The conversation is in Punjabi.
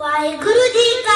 ਵਾਹਿਗੁਰੂ ਜੀ ਕਾ